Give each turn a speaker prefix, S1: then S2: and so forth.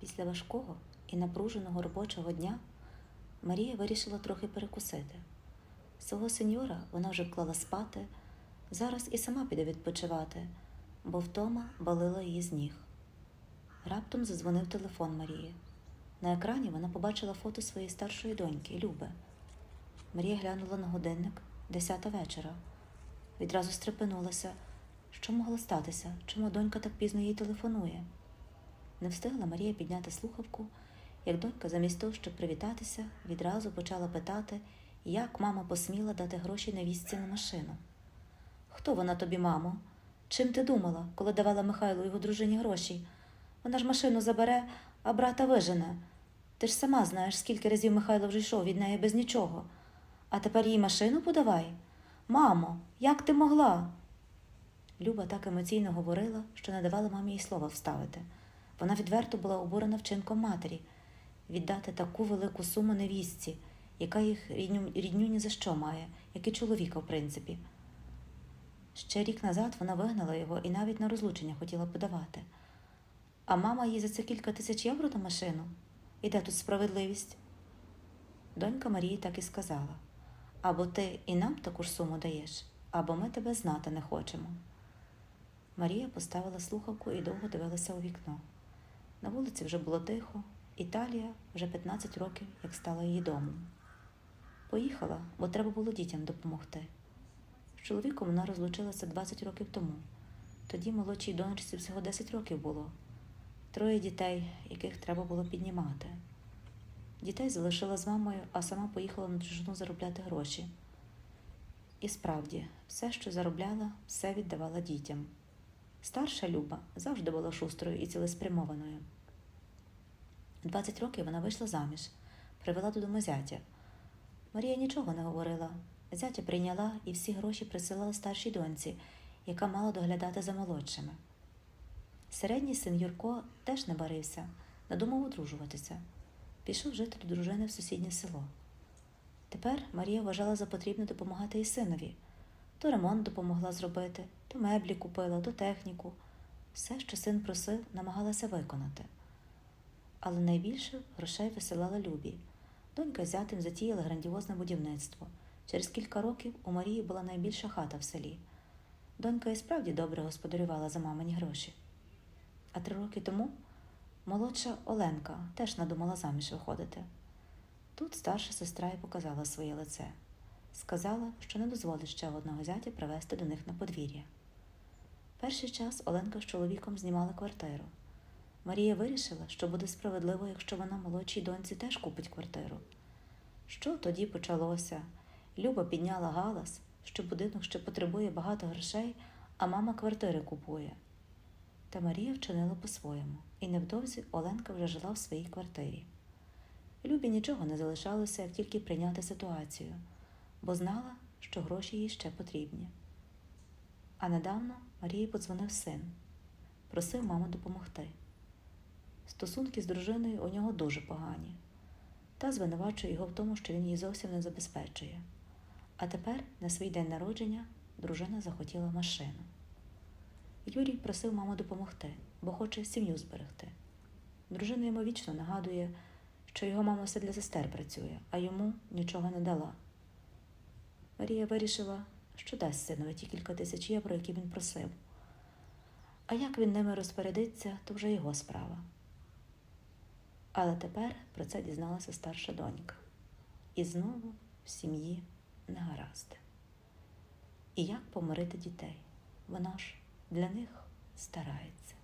S1: Після важкого і напруженого робочого дня Марія вирішила трохи перекусити. Свого сеньора вона вже вклала спати, зараз і сама піде відпочивати, бо втома балила її з ніг. Раптом задзвонив телефон Марії. На екрані вона побачила фото своєї старшої доньки Люби. Марія глянула на годинник десята вечора. Відразу стрепенулася. Що могло статися? Чому донька так пізно їй телефонує? Не встигла Марія підняти слухавку, як донька, замість того, щоб привітатися, відразу почала питати, як мама посміла дати гроші невістці на машину. Хто вона тобі, мамо? Чим ти думала, коли давала Михайлу його дружині гроші? Вона ж машину забере, а брата вижене. Ти ж сама знаєш, скільки разів Михайло вже йшов від неї без нічого. А тепер їй машину подавай. Мамо, як ти могла? Люба так емоційно говорила, що не давала мамі їй слова вставити. Вона відверто була обурена вчинком матері віддати таку велику суму невістці, яка їх рідню, рідню ні за що має, як і чоловіка, в принципі. Ще рік назад вона вигнала його і навіть на розлучення хотіла подавати. А мама їй за це кілька тисяч євро на машину. І де тут справедливість? Донька Марії так і сказала або ти і нам таку ж суму даєш, або ми тебе знати не хочемо. Марія поставила слухавку і довго дивилася у вікно. На вулиці вже було тихо, Італія вже 15 років, як стала її домом. Поїхала, бо треба було дітям допомогти. З чоловіком вона розлучилася 20 років тому. Тоді молодшій донечці всього 10 років було. Троє дітей, яких треба було піднімати. Дітей залишила з мамою, а сама поїхала на чужину заробляти гроші. І справді, все, що заробляла, все віддавала дітям. Старша Люба завжди була шустрою і цілеспрямованою. 20 років вона вийшла заміж, привела додому зятя. Марія нічого не говорила. Зятя прийняла і всі гроші присилала старшій доньці, яка мала доглядати за молодшими. Середній син Юрко теж не барився, надумав одружуватися. Пішов жити до дружини в сусіднє село. Тепер Марія вважала за потрібне допомагати і синові. То ремонт допомогла зробити, то меблі купила, то техніку. Все, що син просив, намагалася виконати. Але найбільше грошей висилала Любі. Донька з зятем затіяла грандіозне будівництво. Через кілька років у Марії була найбільша хата в селі. Донька і справді добре господарювала за мамині гроші. А три роки тому молодша Оленка теж надумала заміж виходити. Тут старша сестра і показала своє лице. Сказала, що не дозволить ще одного зятя привезти до них на подвір'я. Перший час Оленка з чоловіком знімали квартиру. Марія вирішила, що буде справедливо, якщо вона молодшій доньці теж купить квартиру. Що тоді почалося? Люба підняла галас, що будинок ще потребує багато грошей, а мама квартири купує. Та Марія вчинила по-своєму, і невдовзі Оленка вже жила в своїй квартирі. Любі нічого не залишалося, як тільки прийняти ситуацію, бо знала, що гроші їй ще потрібні. А недавно Марії подзвонив син, просив маму допомогти. Стосунки з дружиною у нього дуже погані, та звинувачує його в тому, що він її зовсім не забезпечує. А тепер, на свій день народження, дружина захотіла машину. Юрій просив маму допомогти, бо хоче сім'ю зберегти. Дружина йому вічно нагадує, що його мама все для сестер працює, а йому нічого не дала. Марія вирішила, що дасть синові ті кілька тисяч євро, які він просив. А як він ними розпорядиться, то вже його справа. Але тепер про це дізналася старша донька. І знову в сім'ї негаразди. І як помирити дітей? Вона ж для них старається.